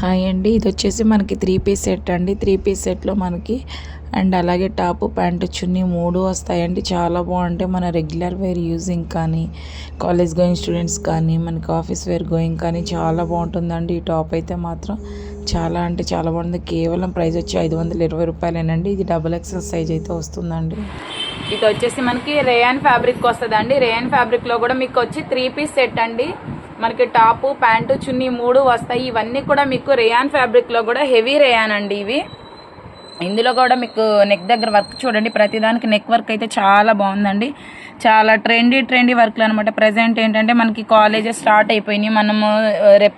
Hi అండి. ఇది వచ్చేసి మనకి త్రీ పీస్ సెట్ అండి. త్రీ పీస్ సెట్లో మనకి అండ్ అలాగే టాపు ప్యాంటు చున్నీ మూడు వస్తాయండి. చాలా బాగుంటాయి. మన రెగ్యులర్ వేర్ యూజింగ్ కానీ కాలేజ్ గోయింగ్ స్టూడెంట్స్ కానీ మనకి ఆఫీస్ వేర్ గోయింగ్ కానీ చాలా బాగుంటుందండి. ఈ టాప్ అయితే మాత్రం చాలా అంటే చాలా బాగుంది. కేవలం ప్రైస్ వచ్చి ఐదు వందల ఇరవై రూపాయలేనండి. ఇది డబుల్ ఎక్సెల్ సైజ్ అయితే వస్తుందండి. ఇది వచ్చేసి మనకి రేయాన్ ఫ్యాబ్రిక్ వస్తుందండి. రేయాన్ ఫ్యాబ్రిక్లో కూడా మీకు వచ్చి త్రీ పీస్ సెట్ అండి. మనకి టాపు ప్యాంటు చున్నీ మూడు వస్తాయి. ఇవన్నీ కూడా మీకు రేయాన్ ఫ్యాబ్రిక్లో కూడా హెవీ రేయాన్ అండి ఇవి. ఇందులో కూడా మీకు నెక్ దగ్గర వర్క్ చూడండి ప్రతిదానికి నెక్ వర్క్ అయితే చాలా బాగుందండి. చాలా ట్రెండీ ట్రెండీ వర్క్లు అనమాట ప్రజెంట్ ఏంటంటే మనకి కాలేజెస్ స్టార్ట్ అయిపోయినాయి. మనము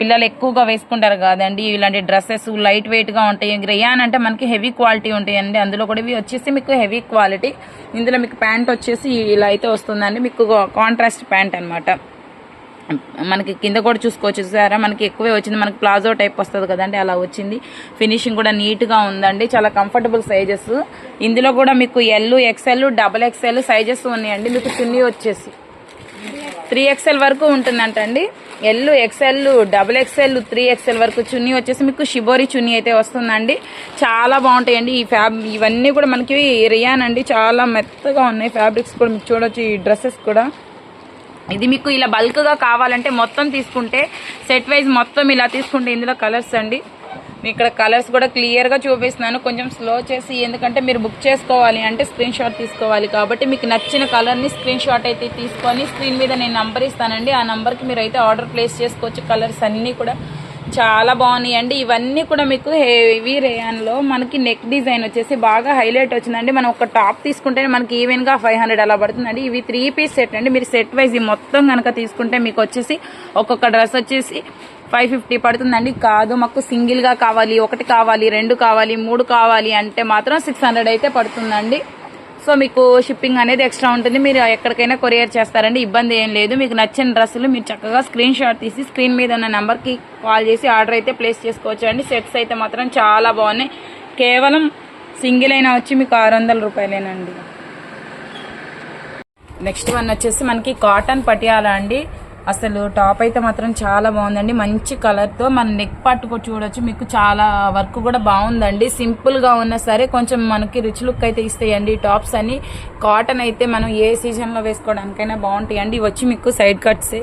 పిల్లలు ఎక్కువగా వేసుకుంటారు కాదండి. ఇలాంటి డ్రెస్సెస్ లైట్ వెయిట్గా ఉంటాయి. గ్రేయాన్ అంటే మనకి హెవీ క్వాలిటీ ఉంటాయండి. అందులో కూడా ఇవి వచ్చేసి మీకు హెవీ క్వాలిటీ ఇందులో మీకు ప్యాంట్ వచ్చేసి ఇలా అయితే వస్తుందండి. మీకు కాంట్రాస్ట్ ప్యాంట్ అనమాట మనకి కింద కూడా చూసుకోవచ్చు సారా మనకి ఎక్కువే వచ్చింది. మనకి ప్లాజో టైప్ వస్తుంది కదండి అలా వచ్చింది. ఫినిషింగ్ కూడా నీట్గా ఉందండి. చాలా కంఫర్టబుల్ సైజెస్ ఇందులో కూడా మీకు L XL double XL sizes ఉన్నాయండి. మీకు చున్నీ వచ్చేసి త్రీ ఎక్స్ఎల్ వరకు ఉంటుందంటండి. L XL double XL three XL వరకు చున్నీ వచ్చేసి మీకు షిబోరి చున్నీ అయితే వస్తుందండి. చాలా బాగుంటాయండి. ఈ ఫ్యాబ్ ఇవన్నీ కూడా మనకి రియాన్ అండి చాలా మెత్తగా ఉన్నాయి. ఫ్యాబ్రిక్స్ కూడా మీకు చూడొచ్చు. ఈ డ్రెస్సెస్ కూడా ఇది మీకు ఇలా బల్క్గా కావాలంటే మొత్తం తీసుకుంటే సెట్ వైజ్ మొత్తం ఇలా తీసుకుంటే ఇందులో కలర్స్ అండి. మీకు ఇక్కడ కలర్స్ కూడా క్లియర్గా చూపిస్తున్నాను. కొంచెం స్లో చేసి ఎందుకంటే మీరు బుక్ చేసుకోవాలి అంటే స్క్రీన్ షాట్ తీసుకోవాలి కాబట్టి మీకు నచ్చిన కలర్ని స్క్రీన్ షాట్ అయితే తీసుకొని స్క్రీన్ మీద నేను నంబర్ ఇస్తానండి. ఆ నంబర్కి మీరు అయితే ఆర్డర్ ప్లేస్ చేసుకోవచ్చు. కలర్స్ అన్నీ కూడా చాలా బాగున్నాయండి ఇవన్నీ కూడా మీకు హెవీ రేయాన్లో మనకి నెక్ డిజైన్ వచ్చేసి బాగా హైలైట్ వచ్చిందండి. మనం ఒక టాప్ తీసుకుంటే మనకి ఈవెన్గా ఫైవ్ హండ్రెడ్ అలా పడుతుందండి. ఇవి త్రీ పీస్ సెట్ అండి. మీరు సెట్ వైజ్ మొత్తం కనుక తీసుకుంటే మీకు వచ్చేసి ఒక్కొక్క డ్రెస్ వచ్చేసి ఫైవ్ ఫిఫ్టీ పడుతుందండి. కాదు మాకు సింగిల్గా కావాలి ఒకటి కావాలి రెండు కావాలి మూడు కావాలి అంటే మాత్రం సిక్స్ హండ్రెడ్ అయితే పడుతుందండి. సో మీకు షిప్పింగ్ అనేది ఎక్స్ట్రా ఉంటుంది. మీరు ఎక్కడికైనా కొరియర్ చేస్తారండి ఇబ్బంది ఏం లేదు. మీకు నచ్చిన డ్రెస్సులు మీరు చక్కగా స్క్రీన్ షాట్ తీసి స్క్రీన్ మీద ఉన్న నెంబర్కి కాల్ చేసి ఆర్డర్ అయితే ప్లేస్ చేసుకోవచ్చు అండి. సెట్స్ అయితే మాత్రం చాలా బాగున్నాయి. కేవలం సింగిల్ అయినా వచ్చి మీకు ఆరు వందల రూపాయలేనండి. నెక్స్ట్ వన్ వచ్చేసి మనకి కాటన్ పటియాలా అండి? అసలు టాప్ అయితే మాత్రం చాలా బాగుందండి. మంచి కలర్తో మన నెక్ పట్టు కూడా చూడొచ్చు. మీకు చాలా వర్క్ కూడా బాగుందండి. సింపుల్గా ఉన్నా సరే కొంచెం మనకి రిచ్ లుక్ అయితే ఇస్తాయండి టాప్స్ అని కాటన్ అయితే మనం ఏ సీజన్లో వేసుకోవడానికైనా బాగుంటాయండి. వచ్చి మీకు సైడ్ కట్సే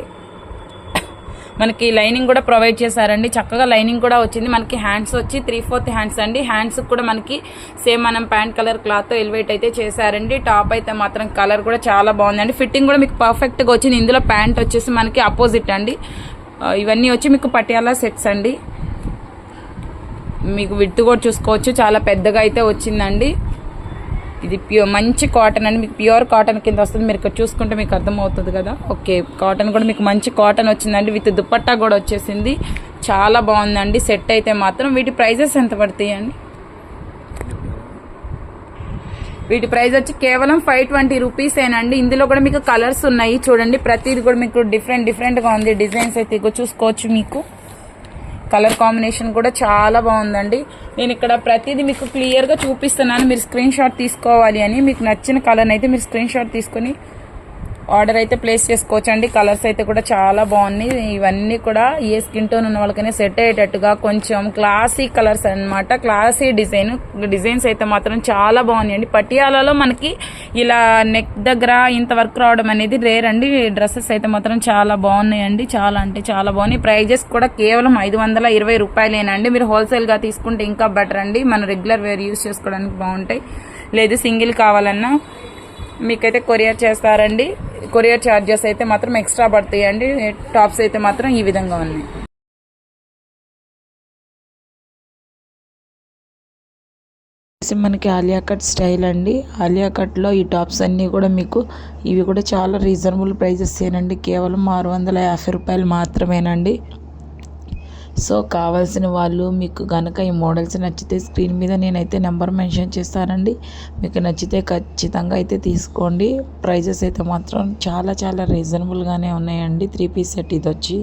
మనకి లైనింగ్ కూడా ప్రొవైడ్ చేశారండి. చక్కగా లైనింగ్ కూడా వచ్చింది. మనకి హ్యాండ్స్ వచ్చి త్రీ ఫోర్త్ హ్యాండ్స్ అండి. హ్యాండ్స్ కూడా మనకి సేమ్ మనం ప్యాంట్ కలర్ క్లాత్ ఎలివేట్ అయితే చేశారండి. టాప్ అయితే మాత్రం కలర్ కూడా చాలా బాగుందండి. ఫిట్టింగ్ కూడా మీకు పర్ఫెక్ట్గా వచ్చింది. ఇందులో ప్యాంట్ వచ్చేసి మనకి అపోజిట్ అండి. ఇవన్నీ వచ్చి మీకు పటియాలా సెట్స్ అండి. మీకు విడ్త్ కూడా చూసుకోవచ్చు. చాలా పెద్దగా అయితే వచ్చిందండి. ఇది ప్యూర్ మంచి కాటన్ అండి. మీకు ప్యూర్ కాటన్ కింద వస్తుంది. మీరు ఇక్కడ చూసుకుంటే మీకు అర్థమవుతుంది కదా. ఓకే కాటన్ కూడా మీకు మంచి కాటన్ వచ్చిందండి. విత్ దుపట్టా కూడా వచ్చేసింది. చాలా బాగుందండి. సెట్ అయితే మాత్రం. వీటి ప్రైజెస్ ఎంత పడతాయండి వీటి ప్రైస్ వచ్చి కేవలం ఫైవ్ ట్వంటీ రూపీస్ ఏనండి. ఇందులో కూడా మీకు కలర్స్ ఉన్నాయి. చూడండి. ప్రతిది కూడా మీకు డిఫరెంట్ డిఫరెంట్గా ఉంది. డిజైన్స్ అయితే చూసుకోవచ్చు మీకు. కలర్ కాంబినేషన్ కూడా చాలా బాగుందండి. నేను ఇక్కడ ప్రతిదీ మీకు క్లియర్గా చూపిస్తున్నాను. మీరు స్క్రీన్ షాట్ తీసుకోవాలి అని. మీకు నచ్చిన కలర్ అయితే మీరు స్క్రీన్ షాట్ తీసుకొని ఆర్డర్ అయితే ప్లేస్ చేసుకోవచ్చు అండి కలర్స్ అయితే కూడా చాలా బాగున్నాయి. ఇవన్నీ కూడా ఏ స్కిన్ టోన్ ఉన్న వాళ్ళకైనా సెట్ అయ్యేటట్టుగా కొంచెం క్లాసీ కలర్స్ అన్నమాట. క్లాసీ డిజైన్ డిజైన్స్ అయితే మాత్రం చాలా బాగున్నాయండి. పటియాలలో మనకి ఇలా నెక్ దగ్గర ఇంత వర్క్ రావడం అనేది రేర్ అండి. డ్రెస్సెస్ అయితే మాత్రం చాలా బాగున్నాయండి. చాలా అంటే చాలా బాగున్నాయి. ప్రైజెస్ కూడా కేవలం ఐదు వందల ఇరవై రూపాయలేనండి. మీరు హోల్సేల్గా తీసుకుంటే ఇంకా బెటర్ అండి. మన రెగ్యులర్ వేర్ యూస్ చేసుకోవడానికి బాగుంటాయి. లేదు సింగిల్ కావాలన్నా మీకైతే కొరియర్ చేస్తారండి. కొరియర్ ఛార్జెస్ అయితే మాత్రం ఎక్స్ట్రా పడతాయండి. టాప్స్ అయితే మాత్రం ఈ విధంగా ఉన్నాయి. మనకి ఆలియా కట్ స్టైల్ అండి. ఆలియా కట్లో ఈ టాప్స్ అన్నీ కూడా మీకు ఇవి కూడా చాలా రీజనబుల్ ప్రైజెస్ ఏనండి. కేవలం ఆరు వందల యాభై రూపాయలు మాత్రమేనండి. సో కావాల్సిన వాళ్ళు మీకు కనుక ఈ మోడల్స్ నచ్చితే స్క్రీన్ మీద నేనైతే నెంబర్ మెన్షన్ చేస్తానండి. మీకు నచ్చితే ఖచ్చితంగా అయితే తీసుకోండి. ప్రైజెస్ అయితే మాత్రం చాలా చాలా రీజనబుల్గానే ఉన్నాయండి. త్రీ పీస్ సెట్ ఇది వచ్చి